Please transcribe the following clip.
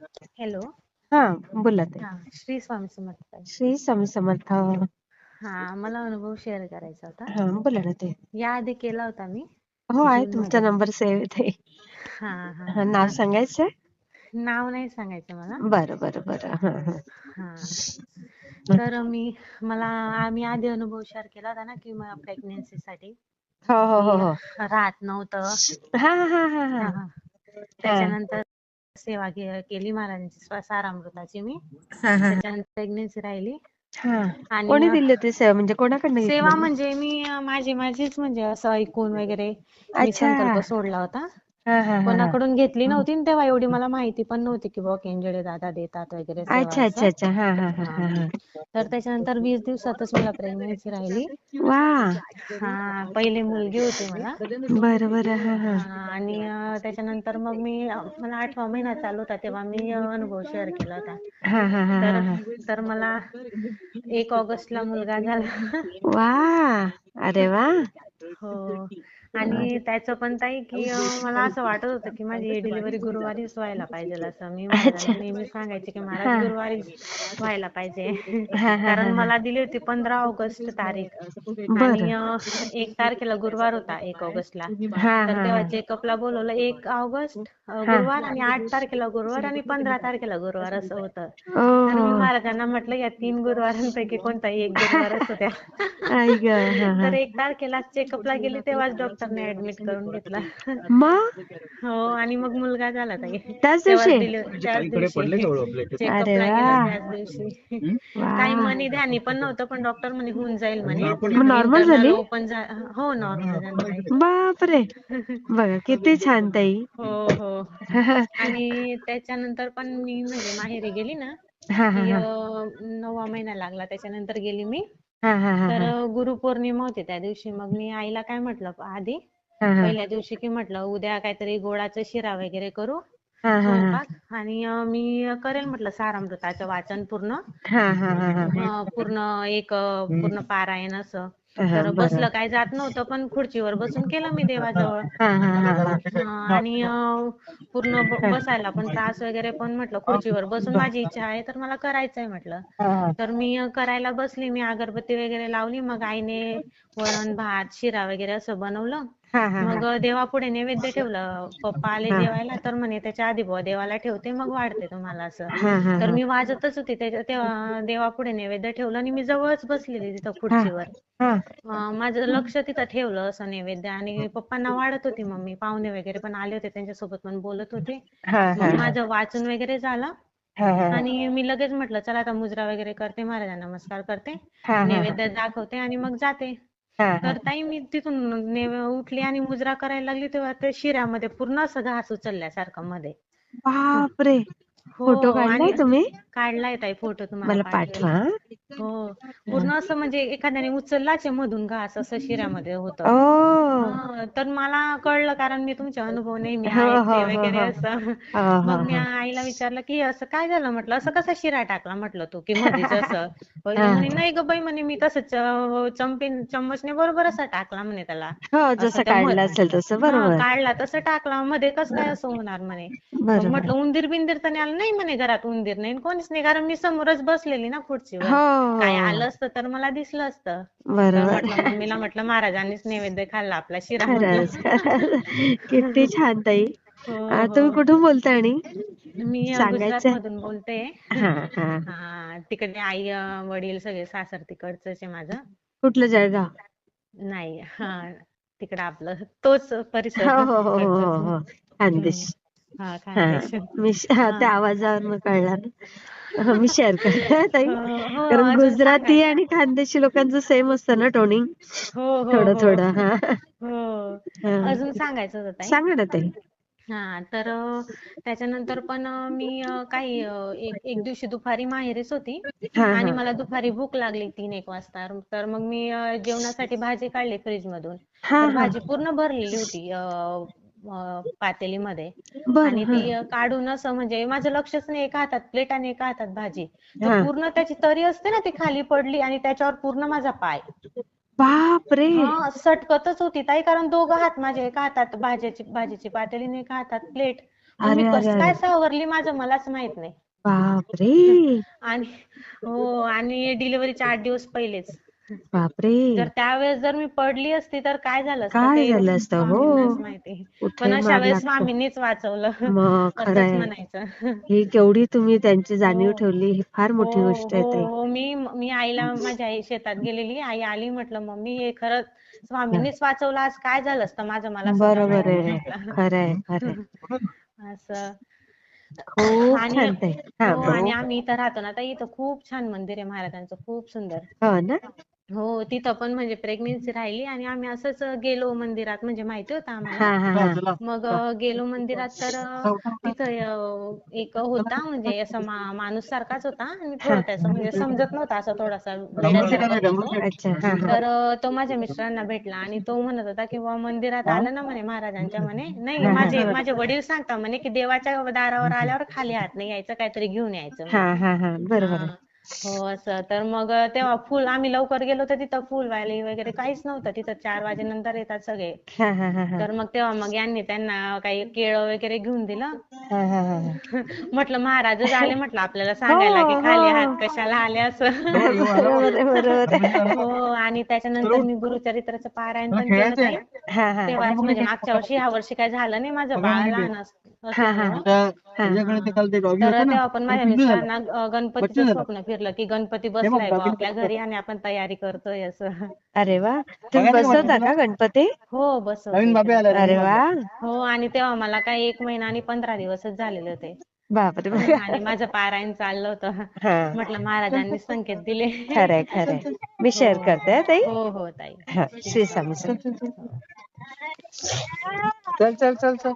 Hello. हा बोला ताई. हा श्री स्वामी समर्थ. ताई. श्री स्वामी समर्थ. हा मला अनुभव शेअर करायचा होता. हा बोला ना ते याआधी केला होता मी. हो आहे जून तुमचा मध्ये. नंबर सेव्ह आहे हा हा हा नाव सांगायचंय नाव नाही सांगायचं मला. बरं बरं बरं. हा हा. हा. तर मी मला आम्ही आधी अनुभव शेअर केला होता ना की प्रेग्नेन्सी साठी हो हो हो हो. राहत नव्हतं. हा हा हा. हा हा. त्याच्यानंतर सेवा के- केली महाराजांची स्व- सारामृताची मी. हा हा. त्याच्यानंतर प्रेग्नेन्सी राहिली. हा. आणि कोणी दिली होती सेवा? म्हणजे कोणाकडनं सेवा म्हणजे मी माझी माझीच म्हणजे असं ऐकून वगैरे मी अच्छा. संकल्प सोडला होता. हा हा हा हा. कोणाकडून घेतली नव्हती आणि तेव्हा एवढी मला माहिती पण नव्हती की बुवा केंजळे दादा देतात वगैरे सेवा अच्छा अच्छा असं. अच्छा हा हा हा हा हा हा. तर त्याच्यानंतर वीस दिवसातच मला प्रेग्नेन्सी राहिली. वा. हा पहिले मुलगी होती मला. बरं बरं. हा हा. हा आणि अ, त्याच्यानंतर मग मी अ, मला आठवा महिना चालू होता तेव्हा मी अ, अनुभव शेअर केला होता. हा हा हा तर हा हा. तर मला एक ऑगस्टला मुलगा झाला. वा. अरे वा. हो. आणि त्याचं पण ताई की मला असं वाटत होतं की माझी डिलिव्हरी गुरुवारीच व्हायला पाहिजे असं मी महाराजांना नेहमी सांगायचे की महाराज हा. गुरुवारीच व्हायला पाहिजे. कारण मला दिली होती पंधरा ऑगस्ट तारीख. आणि एक तारखेला गुरुवार होता एक ऑगस्टला. तर तेव्हा चेकअपला बोलवलं एक ऑगस्ट गुरुवार आणि आठ तारखेला गुरुवार आणि पंधरा तारखेला गुरुवार असं होतं. तर मी महाराजांना म्हटलं या तीन गुरुवारांपैकी कोणताही एक गुरुवार असू द्या. तर एक तारखेला चेकअपला गेली तेव्हाच डॉक्टरने ऍडमिट करून घेतलं. मग? हो आणि मग मुलगा झाला ताई त्याच दिवशी? वा. काही मनी ध्यानी पण नव्हतं पण डॉक्टर म्हणे होऊन जाईल म्हणे. मग नॉर्मल झाली? ओपन हो नॉर्मल बापरे. बघा किती छान ताई. हो हो. आणि त्याच्यानंतर पण मी म्हणजे माहेरी गेली ना हा हा हा. नववा महिना लागला. त्याच्यानंतर गेली मी. हा हा हा तर हा. अ, गुरुपौर्णिमा होती त्या दिवशी. मग मी आईला काय म्हटलं आधी हा हा. पहिल्या दिवशी की म्हटलं उद्या काहीतरी गोडाचा शिरा वगैरे करू हा हा हा. स्वयंपाक आणि अ, मी करेल म्हटलं सारामृताचं वाचन पूर्ण. हा हा हा हा अ, पूर्ण एक अ, पूर्ण पारायण असं. तर बसलं काय जात नव्हतं पण खुर्चीवर बसून केलं मी देवाजवळ. हा हा हा आणि पूर्ण बसायला पण त्रास वगैरे पण म्हटलं खुर्चीवर बसून माझी इच्छा आहे तर मला करायचंय म्हटलं. तर मी करायला बसली मी अगरबत्ती वगैरे लावली मग आईने वरण भात शिरा वगैरे असं बनवलं. मग देवापुढे नैवेद्य ठेवलं. पप्पा आले जेवायला तर म्हणे त्याच्या आधी बुवा देवाला ठेवते मग वाढते तुम्हाला असं. तर मी वाजतच होती त्याच्या तेव्हा देवापुढे नैवेद्य ठेवलं आणि मी जवळच बसलेली तिथं खुर्चीवर. माझं लक्ष तिथं ठेवलं असं नैवेद्य आणि पप्पांना वाढत होती मम्मी पाहुणे वगैरे पण आले होते त्यांच्यासोबत पण बोलत होते. माझं वाचन वगैरे झालं. आणि मी लगेच म्हटलं चला आता मुजरा वगैरे करते महाराजांना नमस्कार करते नैवेद्य दाखवते आणि मग जाते. तर ताई मी तिथून ने- उठली आणि मुजरा करायला लागली तेव्हा ते शिऱ्यामध्ये पूर्ण असं घास उचलल्यासारखं मध्ये. बापरे! हो फोटो काढलाय आणि तुम्ही? काढलाय ताई फोटो तुम्हाला मला पाठवेल. पाठवा. हो. पूर्ण असं म्हणजे एखाद्याने उचललाच आहे मधून घास असं शिऱ्यामध्ये होतं. ओ हा तर मला कळलं कारण मी तुमचे अनुभव नेहमी हो हो ऐकते हो वगैरे हो. असं. हो हो मग मी हो. आईला विचारलं की असं काय झालं म्हटलं? असं कसा शिरा टाकला म्हटलं तू की मधीच असं हा. म्हणे नाही ग बाई म्हणे मी तसंच अं, चमचे चम्मचने बरोबर असा टाकला म्हणे त्याला. हो असं जसं त्या मध काढलं असेल तसं हा बरोबर. काढला तसं टाकला मध्ये कसं काय असं होणार म्हणे? मग बरोबर. म्हटलं उंदीर बिंदीर तर नाही आलं नाही म्हणे घरात उंदीर नाही कोणीच नाही कारण मी समोरच बसलेली ना खुर्चीवर. हो काय आलं असतं तर मला दिसलं असतं. तर बरोबर. म्हटलं मम्मीला म्हटलं महाराजांनीच नैवेद्य खाल्ला आपला शिरा म्हटलं. खरंच. खरंच किती छान ताई. हो आ, हो. तुम्ही कुठून बोलताय आणि? मी गुजरात मधून बोलते. हा हा. हा तिकडे आई अं, वडील सगळे सासर तिकडचंच आहे माझं. कुठलं जळगाव? नाही हा तिकडं आपलं तोच परिसर हो हो हो हो तिकडचाच. हो. हो हम्म. खानदेश हा हा. खानदेश. मी हा हा. त्या आवाजावरून कळलं ना. हा, मी शेअर करते ताई. कारण गुजराती आणि खानदेशी लोकांचं सेम असतं ना टोनिंग हो हो थोडं हो. थोडं हा. हो. अजून सांगायचं होतं ताई? सांगा ना ताई. हा तर त्याच्यानंतर पण मी काही एक दिवशी दुपारी माहेरीच होती आणि मला दुपारी भूक लागली तीन एक वाजता. तर मग मी जेवणासाठी भाजी काढली फ्रीज मधून. तर भाजी पूर्ण भरलेली होती पातेलीमध्ये. आणि ती काढून असं म्हणजे माझं लक्षच नाही एका हातात प्लेट आणि एका हातात भाजी. तर पूर्ण त्याची तरी असते ना ती खाली पडली आणि त्याच्यावर पूर्ण माझा पाय. बापरे! सटकतच होती ताई कारण दोघं हात माझे एका हातात भाजीची भाजीची पातेली आणि एका हातात प्लेट. मी कसं काय. सावरली माझं मलाच माहीत नाही. बापरे! आणि हो आणि डिलिव्हरीच्या आठ दिवस पहिलेच. बापरे. जर त्यावेळेस जर मी पडली असती तर काय झालं असतं? काय ते झालं असतं? हो. स्वामींनाच माहिती? कुठे पण अशा मार वेळेस लागतो. स्वामींनीच वाचवलं. मग असंच म्हणायचं. ही केवढी तुम्ही त्यांची जाणीव हो. ठेवली ही फार मोठी गोष्ट आहे हो ताई हो. मी मी आईला माझ्या आई शेतात गेलेली. आई आली म्हटलं मम्मी हे खरंच स्वामींनीच वाचवलं. आज काय झालं असतं माझं? मला सुद्धा बरोबर माहीत आहे. म्हटलं खरंय खरंय असं. खूप आणि छान ताई. हा हो आणि. आम्ही इथं राहतो ना तर इथं खूप छान मंदिर आहे महाराजांचं. खूप सुंदर. हो ना? हो तिथं पण म्हणजे प्रेग्नेन्सी राहिली आणि आम्ही असंच गेलो मंदिरात म्हणजे माहिती होतं आम्हाला. हा हा हा. मग गेलो मंदिरात तर तिथं एक होता म्हणजे असं माणूस सारखाच होता आणि थोडं त्याचं म्हणजे समजत नव्हतं असं थोडासा तर तो माझ्या मिस्टरांना भेटला आणि तो म्हणत होता की बुवा मंदिरात आलं ना म्हणे महाराजांच्या म्हणे. नाही. माझे माझे वडील सांगता म्हणे की देवाच्या दारावर आल्यावर खाली हात नाही यायचं काहीतरी घेऊन यायचं म्हणे. हा हा हा हा. हो असं. तर मग तेव्हा फुल आम्ही लवकर गेलो तर तिथं फुलवाली वगैरे काहीच नव्हतं. तिथं चार वाजेनंतर येतात सगळे. हा हा हा हा. तर मग तेव्हा मग यांनी त्यांना काही केळं वगैरे घेऊन दिलं. हा हा हा हा. म्हटलं महाराजच आले म्हटलं आपल्याला सांगायला की हो, खाली हो. हात कशाला आले असं. हो आणि त्याच्यानंतर मी गुरुचरित्राचं पारायण पण केलं ताई हा हा. तेव्हाच म्हणजे मागच्या वर्षी ह्या वर्षी काय झालं नाही माझं बाळ लहान अस- हा हा असल्यामुळं तर तेव्हा पण माझ्या मिस्टरांना गणपतीचं स्वप्न फिरलं की गणपती बसलाय बुवा आपल्या घरी आणि आपण तयारी करतोय असं. अरे वा. तुम्ही बसवता का गणपती? हो बसवते. अरे वा. हो आणि तेव्हा मला काय एक महिना आणि पंधरा दिवसच झालेले होते बापरे आणि माझं पारायण चाललं होतं. म्हटलं महाराजांनी संकेत दिले. खरंय खरंय. मी शेअर करते हा ताई. हो हो ताई. हा श्री स्वामी. चल चल चल चल.